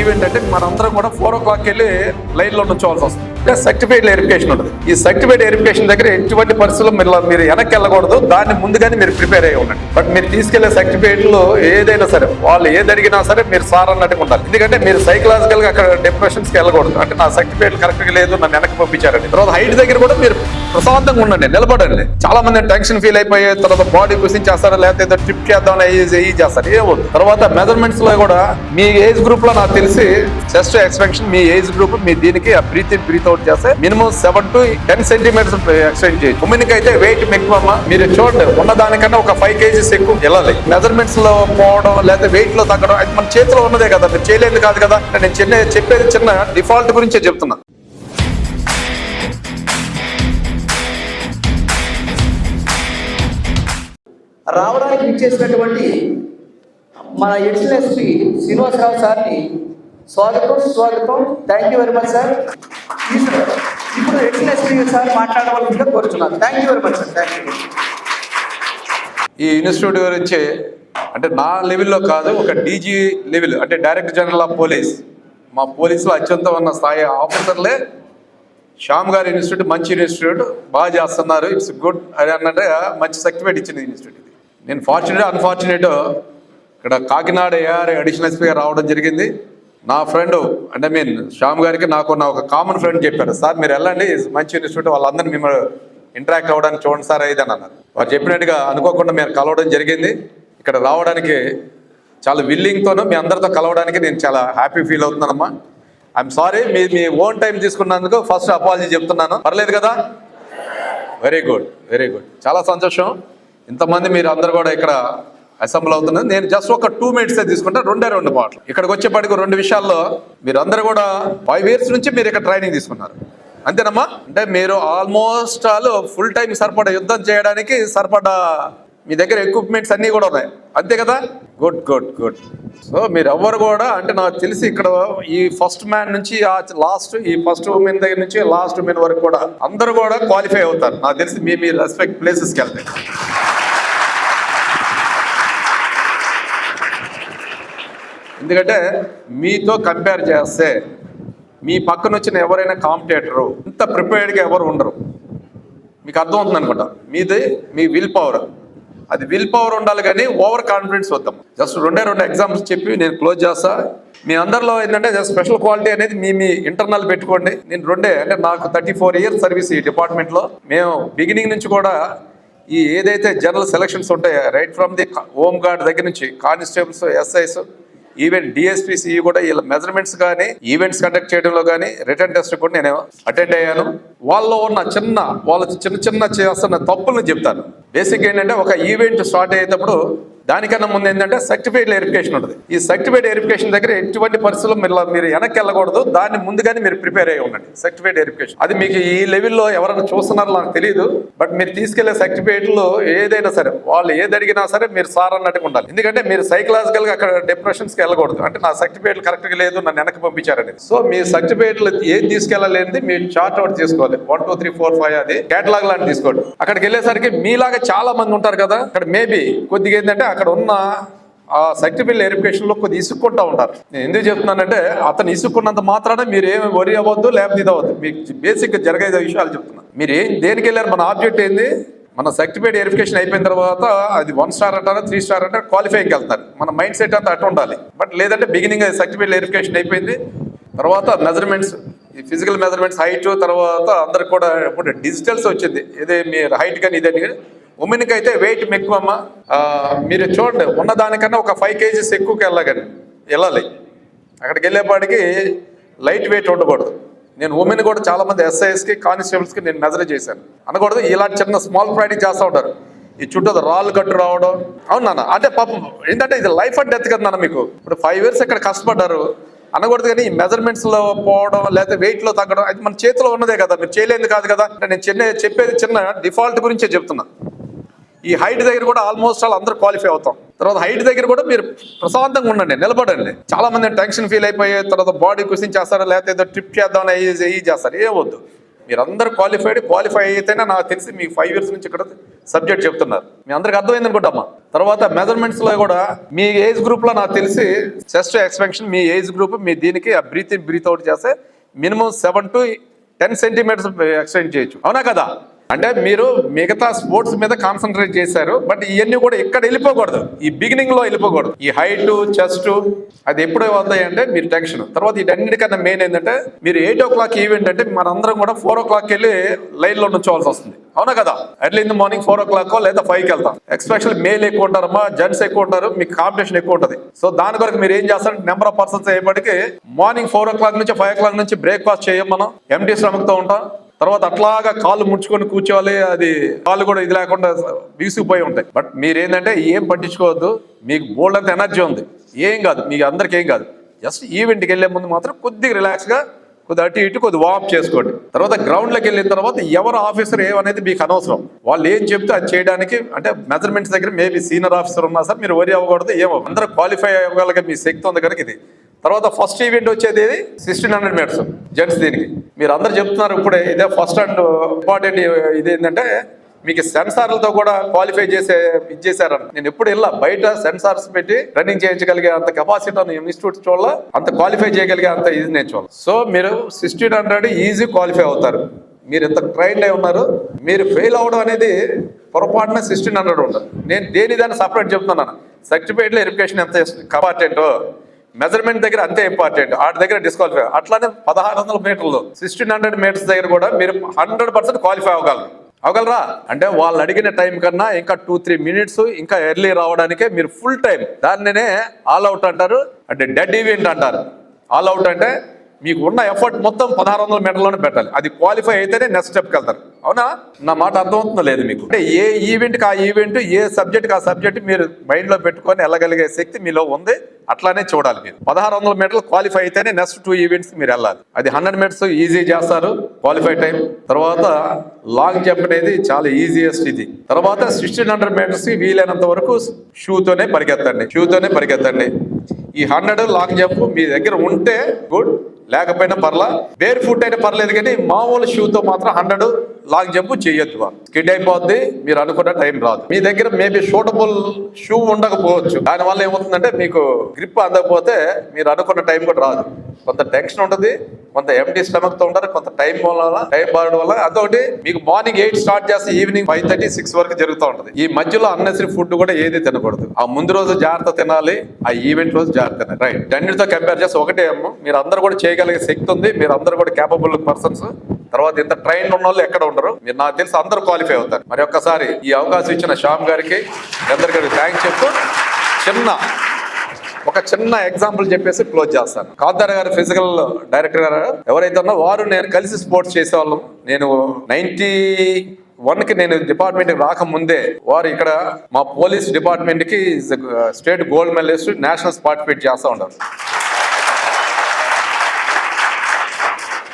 Event అంటే మనందరం కూడా ఫోర్ ఓ క్లాక్ వెళ్ళి లైన్లో నుంచోవాల్సి వస్తుంది. అంటే సర్టిఫైడ్ వెరిఫికేషన్ ఉంటుంది. ఈ సర్టిఫైడ్ వెరిఫికేషన్ దగ్గర ఎటువంటి పరిస్థితుల్లో మీరు మీరు వెనక్కి వెళ్ళకూడదు. దాన్ని ముందుగానే మీరు ప్రిపేర్ అయ్యి ఉండండి. బట్ మీరు తీసుకెళ్ళే సర్టిఫికేట్లు ఏదైనా సరే వాళ్ళు ఏది అడిగినా సరే మీరు సార్ అన్నట్టుగా ఉండాలి. ఎందుకంటే మీరు సైకలాజికల్గా అక్కడ డిప్రెషన్స్కి వెళ్ళకూడదు. అంటే నా సర్టిఫికేట్ కరెక్ట్గా లేదు నన్ను వెనక్కి పంపించారండి. తర్వాత హైట్ దగ్గర కూడా మీరు ప్రశాంతంగా ఉండండి నిలబడండి. చాలా మంది టెన్షన్ ఫీల్ అయిపోయి తర్వాత బాడీ కుసించేస్తారు లేకపోతే ఏదో ట్రిప్ చేద్దాం అయ్యి చేస్తారు. ఏమవుతుంది తర్వాత మెజర్మెంట్స్లో కూడా మీ ఏజ్ గ్రూప్లో నాకు తెలిసి చెస్ట్ ఎక్స్పెక్షన్ మీ ఏజ్ గ్రూప్ మీ దీనికి బ్రీత్ ఇన్ బ్రీత్ అవుట్ చేస్తే minimum seven to ten centimetres extend చేయొచ్చు. ఉమెన్కి అయితే వెయిట్ ఎక్కువ మీరు చూడండి ఉన్న దానికన్నా ఒక ఫైవ్ కేజీస్ ఎక్కువ వెళ్ళాలి. మెజర్మెంట్స్లో పోవడం లేకపోతే వెయిట్లో తగ్గడం అది మన చేతిలో ఉన్నదే కదా. మీరు చేయలేదు కాదు కదా. నేను చిన్న చెప్పేది చిన్న డిఫాల్ట్ గురించే చెప్తున్నా. రావడానికి ఇచ్చేసినటువంటి మన ఎడిషనల్ ఎస్పీ శ్రీనివాసరావు సార్ని స్వాగతం స్వాగతం. Thank you very much sir ఇప్పుడు ఎడిషనల్ ఎస్పీ సార్ మాట్లాడవలసిందిగా కోరుచున్నాను. Thank you very much sir thank you ఈ ఇన్స్టిట్యూట్ గురించి అంటే నా లెవెల్లో కాదు ఒక డీజీ లెవెల్ అంటే డైరెక్టర్ జనరల్ ఆఫ్ పోలీస్. మా పోలీసులో అత్యంత ఉన్న స్థాయి ఆఫీసర్లే. శ్యామ్ గారి ఇన్స్టిట్యూట్ మంచి ఇన్స్టిట్యూట్ బాగా చేస్తున్నారు. ఇట్స్ గుడ్ అని అన్నట్టు మంచి సర్టిఫికేట్ ఇచ్చింది ఇన్స్టిట్యూట్ ఇది నేను ఫార్చునేట్ అన్ఫార్చునేట్ ఇక్కడ కాకినాడ ఏఆర్ అడిషనల్ ఎస్పీగా రావడం జరిగింది. నా ఫ్రెండ్ అంటే మీన్ శ్యామ్ గారికి నాకు నా ఒక కామన్ ఫ్రెండ్ చెప్పారు సార్ మీరు వెళ్ళండి మంచి ఇన్స్టిట్యూట్ వాళ్ళందరినీ మిమ్మల్ని ఇంటరాక్ట్ అవ్వడానికి చూడండి సార్ అయితే అని అన్నారు. వారు చెప్పినట్టుగా అనుకోకుండా మీరు కలవడం జరిగింది. ఇక్కడ రావడానికి చాలా విల్లింగ్తోనూ మీ అందరితో కలవడానికి నేను చాలా హ్యాపీ ఫీల్ అవుతున్నానమ్మా. ఐఎమ్ సారీ మీ మీ ఓన్ టైం తీసుకున్నందుకు ఫస్ట్ అపాలజీ చెప్తున్నాను. పర్లేదు కదా? వెరీ గుడ్ వెరీ గుడ్ చాలా సంతోషం. ఇంతమంది మీరు అందరు కూడా ఇక్కడ అసెంబ్ల్ అవుతున్నది నేను జస్ట్ ఒక టూ మినిట్స్ తీసుకుంటా. రెండే రెండు మాటలు ఇక్కడికి వచ్చేపాటికి రెండు విషయాల్లో మీరు అందరు కూడా ఫైవ్ ఇయర్స్ నుంచి మీరు ఇక్కడ ట్రైనింగ్ తీసుకున్నారు. అంతేనమ్మా? అంటే మీరు ఆల్మోస్ట్ ఆల్ ఫుల్ టైం సరిపడా యుద్ధం చేయడానికి సరిపడా మీ దగ్గర ఎక్విప్మెంట్స్ అన్నీ కూడా ఉన్నాయి. అంతే కదా? గుడ్ గుడ్ గుడ్ సో మీరు ఎవ్వరు కూడా అంటే నాకు తెలిసి ఇక్కడ ఈ ఫస్ట్ మ్యాన్ నుంచి ఆ లాస్ట్ ఈ ఫస్ట్ ఉమెన్ దగ్గర నుంచి లాస్ట్ ఉమెన్ వరకు కూడా అందరూ కూడా క్వాలిఫై అవుతారు. నాకు తెలిసి మీ మీ రెస్పెక్ట్ ప్లేసెస్కి వెళ్తాయి. ఎందుకంటే మీతో కంపేర్ చేస్తే మీ పక్కన వచ్చిన ఎవరైనా కాంపిటేటరు ఇంత ప్రిపేర్డ్గా ఎవరు ఉండరు. మీకు అర్థమవుతుంది అనుకుంటా. మీది మీ విల్ పవర్ అది విల్ పవర్ ఉండాలి కానీ ఓవర్ కాన్ఫిడెన్స్ వద్దాం. జస్ట్ రెండే రెండు ఎగ్జామ్స్ చెప్పి నేను క్లోజ్ చేస్తా. మీ అందరిలో ఏంటంటే జస్ట్ స్పెషల్ క్వాలిటీ అనేది మీ మీ ఇంటర్నల్ పెట్టుకోండి. నేను రెండే అంటే నాకు థర్టీ ఫోర్ ఇయర్స్ సర్వీస్ ఈ డిపార్ట్మెంట్లో మేము బిగినింగ్ నుంచి కూడా ఈ ఏదైతే జనరల్ సెలక్షన్స్ ఉంటాయో right from the home guard దగ్గర నుంచి కానిస్టేబుల్స్ ఎస్ఐస్ ఈవెన్ డిఎస్పీసీ కూడా వీళ్ళ మెజర్మెంట్స్ కానీ ఈవెంట్స్ కండక్ట్ చేయడంలో కానీ రిటర్న్ టెస్ట్ కూడా నేను అటెండ్ అయ్యాను. వాళ్ళలో ఉన్న చిన్న వాళ్ళ చిన్న చిన్న చేస్తున్న తప్పులను చెప్తాను. బేసిక్ ఏంటంటే ఒక ఈవెంట్ స్టార్ట్ అయ్యేటప్పుడు దానికన్నా ముందు ఏంటంటే సర్టిఫైడ్ వెరిఫికేషన్ ఉంటుంది. ఈ సర్టిఫికేట్ వెరిఫికేషన్ దగ్గర ఎటువంటి పరిస్థితుల్లో మీరు మీరు వెనక్కి వెళ్ళకూడదు. దాన్ని ముందుగానే మీరు ప్రిపేర్ అయ్యి ఉండండి. సర్టిఫైడ్ వెరిఫికేషన్ అది మీకు ఈ లెవెల్లో ఎవరైనా చూస్తున్నారో నాకు తెలియదు బట్ మీరు తీసుకెళ్ళే సర్టిఫికేట్లు ఏదైనా సరే వాళ్ళు ఏది అడిగినా సరే మీరు సార్ అన్నట్టుగా ఉండాలి. ఎందుకంటే మీరు సైకలాజికల్గా అక్కడ డిప్రెషన్స్కి వెళ్ళకూడదు. అంటే నా సర్టిఫికేట్ కరెక్ట్గా లేదు నన్ను వెనక్కి పంపించారని సో మీ సర్టిఫికేట్లు ఏది తీసుకెళ్ళలేనిది మీరు చార్ట్ అవుట్ చేసుకోవాలి one two three four five అది. కేటలాగ్ లాంటి తీసుకోండి. అక్కడికి వెళ్ళేసరికి మీలాగా చాలా మంది ఉంటారు కదా. అక్కడ మేబీ కొద్దిగా ఏంటంటే అక్కడ ఉన్న ఆ సర్టిఫికేట్ వెరిఫికేషన్లో కొద్దిగా ఇసుక్కుంటూ ఉంటారు. నేను ఎందుకు చెప్తున్నానంటే అతను ఇసుక్కున్నంత మాత్రాన మీరు ఏమి వరి అవ్వద్దు లేకపోతే ఇది అవ్వద్దు. మీకు బేసిక్ జరిగే విషయాలు చెప్తున్నాను మీరు ఏం దేనికి వెళ్ళారు? మన ఆబ్జెక్ట్ ఏంది? మన సర్టిఫికేట్ వెరిఫికేషన్ అయిపోయిన తర్వాత అది వన్ స్టార్ అంటారా త్రీ స్టార్ అంటారా క్వాలిఫైకి వెళ్తారు. మన మైండ్ సెట్ అంతా అటు ఉండాలి. బట్ లేదంటే బిగినింగ్ సర్టిఫికేట్ వెరిఫికేషన్ అయిపోయింది. తర్వాత మెజర్మెంట్స్ ఈ ఫిజికల్ మెజర్మెంట్స్ హైట్ తర్వాత అందరికి కూడా ఇప్పుడు డిజిటల్స్ వచ్చింది. ఏదే మీ హైట్ కానీ ఇదే ఉమెన్కి అయితే వెయిట్ ఎక్కువ అమ్మా మీరు చూడండి ఉన్న దానికన్నా ఒక ఫైవ్ కేజీస్ ఎక్కువకి వెళ్ళగండి వెళ్ళాలి. అక్కడికి వెళ్ళేపాటికి లైట్ వెయిట్ ఉండకూడదు. నేను ఉమెన్ కూడా చాలా మంది ఎస్ఐఎస్కి కానిస్టేబుల్స్కి నేను మెజర్ చేశాను. అనకూడదు ఇలాంటి చిన్న స్మాల్ ప్రాక్టీస్ చేస్తూ ఉంటారు. ఈ చుట్టూ రాళ్ళు కట్టు రావడం. అవును నాన్న అంటే పాపం ఏంటంటే ఇది లైఫ్ అండ్ డెత్ కదా నాన్న మీకు. ఇప్పుడు ఫైవ్ ఇయర్స్ ఇక్కడ కష్టపడ్డారు. అనకూడదు కానీ ఈ మెజర్మెంట్స్లో పోవడం లేకపోతే వెయిట్లో తగ్గడం అది మన చేతిలో ఉన్నదే కదా. మీరు చేయలేదు కాదు కదా. అంటే నేను చిన్న చెప్పేది చిన్న డిఫాల్ట్ గురించే చెప్తున్నా. ఈ హైట్ దగ్గర కూడా ఆల్మోస్ట్ ఆల్ అందరూ క్వాలిఫై అవుతాం. తర్వాత హైట్ దగ్గర కూడా మీరు ప్రశాంతంగా ఉండండి నిలబడండి. చాలా మంది టెన్షన్ ఫీల్ అయిపోయి తర్వాత బాడీ క్వశ్చన్ చేస్తారు లేకపోతే ఏదో ట్రిప్ చేద్దాం అయ్యి చేస్తారు. ఏమొద్దు మీరందరూ క్వాలిఫైడ్ క్వాలిఫై అయితేనే నాకు తెలిసి మీకు ఫైవ్ ఇయర్స్ నుంచి ఇక్కడ సబ్జెక్ట్ చెప్తున్నారు. మీ అందరికి అర్థమైంది అనుకుంటామ్మా తర్వాత మెజర్మెంట్స్లో కూడా మీ ఏజ్ గ్రూప్లో నాకు తెలిసి చెస్ట్ ఎక్స్పెన్షన్ మీ ఏజ్ గ్రూప్ మీ దీనికి ఆ బ్రీత్ ఇన్ బ్రీత్ అవుట్ చేస్తే minimum seven to ten centimetres extend చేయొచ్చు. అవునా కదా? అంటే మీరు మిగతా స్పోర్ట్స్ మీద కాన్సన్ట్రేట్ చేశారు బట్ ఇవన్నీ కూడా ఇక్కడ వెళ్ళిపోకూడదు. ఈ బిగినింగ్లో వెళ్ళిపోకూడదు. ఈ హైట్ చెస్ట్ అది ఎప్పుడు అవుతాయి అంటే మీరు టెన్షన్ తర్వాత వీటన్నిటికన్నా మెయిన్ ఏంటంటే మీరు ఎయిట్ ఓ క్లాక్ ఈవెంట్ అంటే మనందరం కూడా ఫోర్ ఓ క్లాక్ వెళ్ళి లైన్లో నుంచోవాల్సి వస్తుంది. అవునా కదా? Early in the morning four o'clock లేదా ఫైవ్కి వెళ్తాం. ఎక్స్పెషల్ మేల్ ఎక్కువ ఉంటారమ్మా జెంట్స్ ఎక్కువ ఉంటారు మీకు కాంపిటీషన్ ఎక్కువ ఉంటుంది. సో దాని కొరకు మీరు ఏం చేస్తారంటే నెంబర్ ఆఫ్ పర్సన్స్ అయ్యేపటికి మార్నింగ్ ఫోర్ ఓ క్లాక్ నుంచి ఫైవ్ ఓ క్లాక్ నుంచి బ్రేక్ఫాస్ట్ చేయం మనం. ఎంటీ శ్రమతో ఉంటాం. తర్వాత అట్లాగా కాళ్ళు ముడుచుకొని కూర్చోవాలి అది కాళ్ళు కూడా ఇది లేకుండా బిగుసిపోయి ఉంటాయి. బట్ మీరేంటంటే ఏం పట్టించుకోవద్దు మీకు బోల్డ్ అంత ఎనర్జీ ఉంది. ఏం కాదు మీకు అందరికి ఏం కాదు. జస్ట్ ఈవెంట్కి వెళ్ళే ముందు మాత్రం కొద్దిగా రిలాక్స్గా కొద్ది అటు ఇటు కొద్ది వాప్ చేసుకోండి. తర్వాత గ్రౌండ్లోకి వెళ్ళిన తర్వాత ఎవరు ఆఫీసర్ ఏమనేది మీకు అనవసరం. వాళ్ళు ఏం చెప్తే అది చేయడానికి అంటే మెజర్మెంట్స్ దగ్గర మేబీ సీనియర్ ఆఫీసర్ ఉన్నా సార్ మీరు వరి అవ్వకూడదు ఏమో అందరూ క్వాలిఫై అవ్వగలిగే మీ శక్తి ఉంది కనుక ఇది. తర్వాత ఫస్ట్ ఈవెంట్ వచ్చేది సిక్స్టీన్ హండ్రెడ్ మీటర్స్ జెంట్స్ దీనికి. మీరు అందరు చెప్తున్నారు ఇప్పుడే ఇదే ఫస్ట్ అండ్ ఇంపార్టెంట్ ఇది ఏంటంటే మీకు సెన్సార్లతో కూడా క్వాలిఫై చేసే ఇది చేశారని. నేను ఎప్పుడు వెళ్ళా. బయట సెన్సార్స్ పెట్టి రన్నింగ్ చేయించగలిగే అంత కెపాసిటీ ఉన్న ఇన్స్టిట్యూట్ చూడాల అంత క్వాలిఫై చేయగలిగే అంత ఇది నేను చూడాలి. సో మీరు సిక్స్టీన్ హండ్రెడ్ ఈజీ క్వాలిఫై అవుతారు. మీరు ఎంత ట్రైన్ అయి ఉన్నారు. మీరు ఫెయిల్ అవ్వడం అనేది పొరపాటున సిక్స్టీన్ హండ్రెడ్ ఉండదు. నేను దేని దాన్ని సపరేట్ చెప్తున్నాను సర్టిఫికేట్లో ఎడ్యుకేషన్ ఎంత ఇంపార్టెంట్ మెజర్మెంట్ దగ్గర అంతే ఇంపార్టెంట్ వాటి దగ్గర డిస్క్వాలిఫై అట్లానే పదహారు వందల మీటర్లు సిక్స్టీన్ హండ్రెడ్ మీటర్స్ దగ్గర కూడా మీరు హండ్రెడ్ పర్సెంట్ క్వాలిఫై అవ్వగలరు. అవగలరా అంటే వాళ్ళు అడిగిన టైం కన్నా ఇంకా టూ త్రీ మినిట్స్ ఇంకా ఎర్లీ రావడానికే మీరు ఫుల్ టైం దాన్నే ఆల్ అవుట్ అంటారు. అంటే డెడ్ ఈవెంట్ అంటారు. ఆల్ అవుట్ అంటే మీకు ఉన్న ఎఫర్ట్ మొత్తం పదహారు వందల మీటర్లోనే పెట్టాలి. అది క్వాలిఫై అయితేనే నెక్స్ట్ స్టెప్కి వెళ్తారు. అవునా? నా మాట అర్థమవుతుందో లేదు మీకు? అంటే ఏ ఈవెంట్కి ఆ ఈవెంట్ ఏ సబ్జెక్ట్కి ఆ సబ్జెక్ట్ మీరు మైండ్లో పెట్టుకొని వెళ్ళగలిగే శక్తి మీలో ఉంది. అట్లానే చూడాలి మీరు. పదహారు వందల మీటర్లు క్వాలిఫై అయితేనే నెక్స్ట్ టూ ఈవెంట్స్ మీరు వెళ్ళాలి. అది హండ్రెడ్ మీటర్స్ ఈజీ చేస్తారు క్వాలిఫై టైం తర్వాత లాంగ్ జంప్ అనేది చాలా ఈజియెస్ట్ ఇది. తర్వాత సిక్స్టీన్ హండ్రెడ్ మీటర్స్ వీలైనంత వరకు షూతోనే పరిగెత్తండి. షూతోనే పరిగెత్తండి. ఈ హండ్రెడ్ లాంగ్ జంప్ మీ దగ్గర ఉంటే గుడ్ లేకపోయినా పర్లా బేర్ ఫుట్ అయినా పర్లేదు కానీ మామూలు షూతో మాత్రం హండ్రెడ్ లాంగ్ జంప్ చేయొద్దు. స్కిడ్ అయిపోద్ది మీరు అనుకున్న టైం రాదు. మీ దగ్గర మేబీ షూటబుల్ షూ ఉండకపోవచ్చు. దానివల్ల ఏమవుతుందంటే మీకు గ్రిప్ అందకపోతే మీరు అనుకున్న టైం కూడా రాదు. కొంత టెన్షన్ ఉంటుంది కొంత ఎంటీ స్టమక్తో ఉంటారు కొంత టైం వల్ల టైం పడడం వల్ల. అదొకటి మీకు మార్నింగ్ ఎయిట్ స్టార్ట్ చేస్తే ఈవినింగ్ ఫైవ్ థర్టీ సిక్స్ వరకు జరుగుతూ ఉంటుంది. ఈ మధ్యలో అన్నెసరీ ఫుడ్ కూడా ఏది తినకూడదు. ఆ ముందు రోజు జాగ్రత్త తినాలి ఆ ఈవెంట్ రోజు జాగ్రత్త తినాలి. రైట్ రెండింటితో కంపేర్ చేస్తే ఒకటే అమ్మ. మీరు అందరూ కూడా చేయగలిగే శక్తి ఉంది మీరు అందరూ కూడా కేపబుల్ పర్సన్స్ తర్వాత ఇంత ట్రైన్ ఉన్న వాళ్ళు ఎక్కడ ఉండరు? మీరు నాకు తెలిసి అందరూ క్వాలిఫై అవుతారు. మరి ఒక్కసారి ఈ అవకాశం ఇచ్చిన శ్యామ్ గారికి అందరికీ థ్యాంక్స్ చెప్తూ చిన్న ఒక చిన్న ఎగ్జాంపుల్ చెప్పేసి క్లోజ్ చేస్తాను. కాంతార గారు ఫిజికల్ డైరెక్టర్ గారు? ఎవరైతే ఉన్నా వారు నేను కలిసి స్పోర్ట్స్ చేసేవాళ్ళం. నేను నైన్టీ వన్కి నేను డిపార్ట్మెంట్ రాకముందే వారు ఇక్కడ మా పోలీస్ డిపార్ట్మెంట్కి state gold medalist nationals participate చేస్తూ ఉంటారు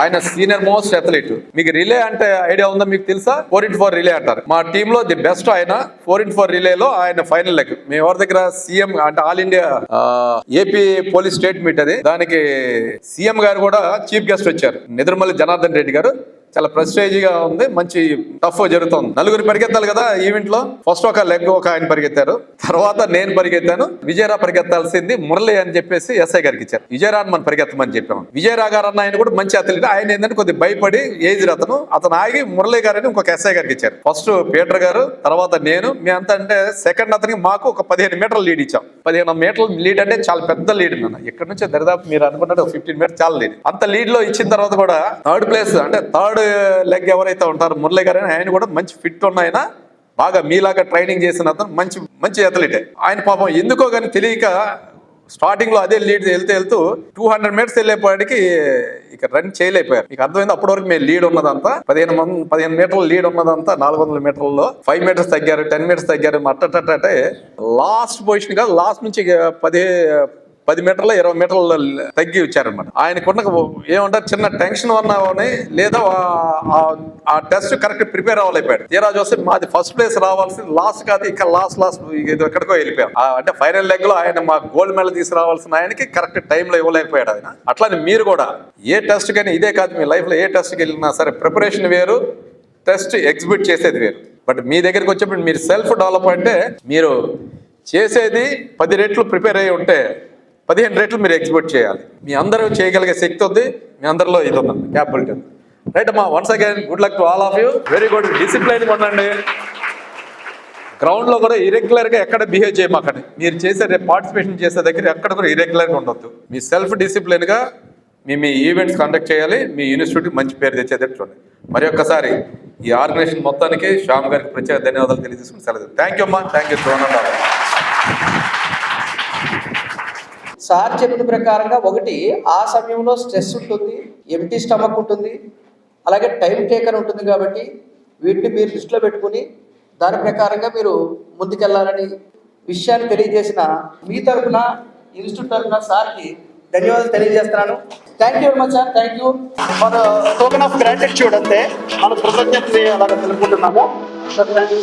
ఆయన సీనియర్ మోస్ట్ అథ్లీట్ మీకు రిలే అంటే ఐడియా ఉందా మీకు తెలుసా? ఫోర్ ఇంట్ ఫోర్ రిలే అంటారు. మా టీమ్లో ది బెస్ట్ ఆయన ఫోర్ ఇంట్ ఫోర్ రిలేలో ఆయన ఫైనల్ లెగ్ మేము ఎవరి దగ్గర సీఎం అంటే all India AP police state meet అది దానికి సీఎం గారు కూడా చీఫ్ గెస్ట్ వచ్చారు. నిద్రమల్లి జనార్దన్ రెడ్డి గారు. చాలా ప్రెస్టేజీగా ఉంది. మంచి టఫ్ జరుగుతుంది. నలుగురు పరిగెత్తాలి కదా ఈవెంట్లో ఫస్ట్ ఒక లెగ్ ఒక ఆయన పరిగెత్తారు. తర్వాత నేను పరిగెత్తాను. విజయరా పరిగెత్తాల్సింది మురళి అని చెప్పేసి ఎస్ఐ గారికి ఇచ్చారు. విజయరాని మనం పరిగెత్తమని చెప్పాము. విజయరా గారు అన్న ఆయన కూడా మంచి అథ్లీట్. ఆయన ఏంటంటే కొద్దిగా భయపడి ఏజ్ అతను. అతను ఆగి మురళి గారని ఇంకొక ఎస్ఐ గారికి ఇచ్చారు. ఫస్ట్ పీటర్ గారు తర్వాత నేను. మేమంతా అంత అంటే సెకండ్ అతనికి మాకు ఒక పదిహేను మీటర్లు లీడ్ ఇచ్చాం. పదిహేను మీటర్లు లీడ్ అంటే చాలా పెద్ద లీడ్ నాన్న. ఇక్కడ నుంచి దరిదాపు మీరు అనుకున్నట్టు ఫిఫ్టీన్ మీటర్స్ చాలా లీడ్. అంత లీడ్లో ఇచ్చిన తర్వాత కూడా థర్డ్ ప్లేస్ అంటే థర్డ్ లెగ్ ఎవరైతే ఉంటారో మురళి గారు ఆయన కూడా మంచి ఫిట్ ఉన్న ఆయన. బాగా మీలాగా ట్రైనింగ్ చేసిన అతను మంచి మంచి అథ్లీటే ఆయన పాపం ఎందుకో కానీ తెలియక స్టార్టింగ్లో అదే లీడ్ వెళ్తూ వెళ్తూ టూ హండ్రెడ్ మీటర్స్ వెళ్ళేపాటికి ఇక రన్ చేయలేకపోయారు. మీకు అర్థమైంది? అప్పటి వరకు మేము లీడ్ ఉన్నదంతా. పదిహేను మంది పదిహేను మీటర్ల లీడ్ ఉన్నదంతా. నాలుగు వందల మీటర్లలో ఫైవ్ మీటర్స్ తగ్గారు టెన్ మీటర్స్ తగ్గారు అట్టటే లాస్ట్ పొజిషన్ కాదు లాస్ట్ నుంచి ఇక పది మీటర్ల ఇరవై మీటర్ల తగ్గి ఇచ్చారనమాట ఆయనకున్న ఏమంటారు చిన్న టెన్షన్ ఉన్నామని లేదా ఆ- టెస్ట్ కరెక్ట్ ప్రిపేర్ అవ్వలేకపోయాడు. తీరా చూస్తే మాది ఫస్ట్ ప్లేస్ రావాల్సింది లాస్ట్ కాదు ఇంకా లాస్ట్ లాస్ట్ ఇది ఎక్కడికో వెళ్ళిపోయాం. అంటే ఫైనల్ లెగ్లో ఆయన మా గోల్డ్ మెడల్ తీసుకురావాల్సిన ఆయనకి కరెక్ట్ టైంలో ఇవ్వలేకపోయాడు ఆయన. అట్లానే మీరు కూడా ఏ టెస్ట్ కానీ ఇదే కాదు మీ లైఫ్లో ఏ టెస్ట్కి వెళ్ళినా సరే ప్రిపరేషన్ వేరు టెస్ట్ ఎగ్జిబిట్ చేసేది వేరు. బట్ మీ దగ్గరికి వచ్చేప్పుడు మీరు సెల్ఫ్ డెవలప్ అంటే మీరు చేసేది పది రెట్లు ప్రిపేర్ అయ్యి ఉంటే పదిహేను రేట్లు మీరు ఎగ్జిబిట్ చేయాలి. మీ అందరూ చేయగలిగే శక్తి ఉంది మీ అందరిలో ఇది ఉంది. క్యాపబిలిటీ ఉంది రైట్ అమ్మా once again good luck to all of you very good discipline ఉండండి గ్రౌండ్లో కూడా ఇరెగ్యులర్గా ఎక్కడ బిహేవ్ చేయమాకండి. మీరు చేసే రేపు పార్టిసిపేషన్ చేసే దగ్గర ఎక్కడ కూడా ఇరెగ్యులర్గా ఉండొద్దు. మీ సెల్ఫ్ డిసిప్లిన్గా మీ మీ ఈవెంట్స్ కండక్ట్ చేయాలి మీ యూనివర్సిటీకి మంచి పేరు తెచ్చేటట్టు చూడండి. మరి ఒక్కసారి ఈ ఆర్గనైజేషన్ మొత్తానికి శ్యామ్ గారికి ప్రత్యేక ధన్యవాదాలు తెలియజేసుకుని సెలవు. థ్యాంక్ యూ అమ్మా. థ్యాంక్ యూ చూడండి సార్ చెప్పిన ప్రకారంగా ఒకటి ఆ సమయంలో స్ట్రెస్ ఉంటుంది ఎంటీ స్టమక్ ఉంటుంది అలాగే టైం టేకర్ ఉంటుంది కాబట్టి వీటిని మీరు దృష్టిలో పెట్టుకుని దాని ప్రకారంగా మీరు ముందుకెళ్ళాలని విషయాన్ని తెలియజేసిన మీ తరఫున ఇన్స్టిట్యూట్ తరఫున సార్కి ధన్యవాదాలు తెలియజేస్తున్నాను. Thank you very much sir thank you మన టోకెన్ ఆఫ్ గ్రాటిట్యూడ్ అంతే. మన కృతజ్ఞతని అలాగే తెలుపుకుంటున్నాము. Sir thank you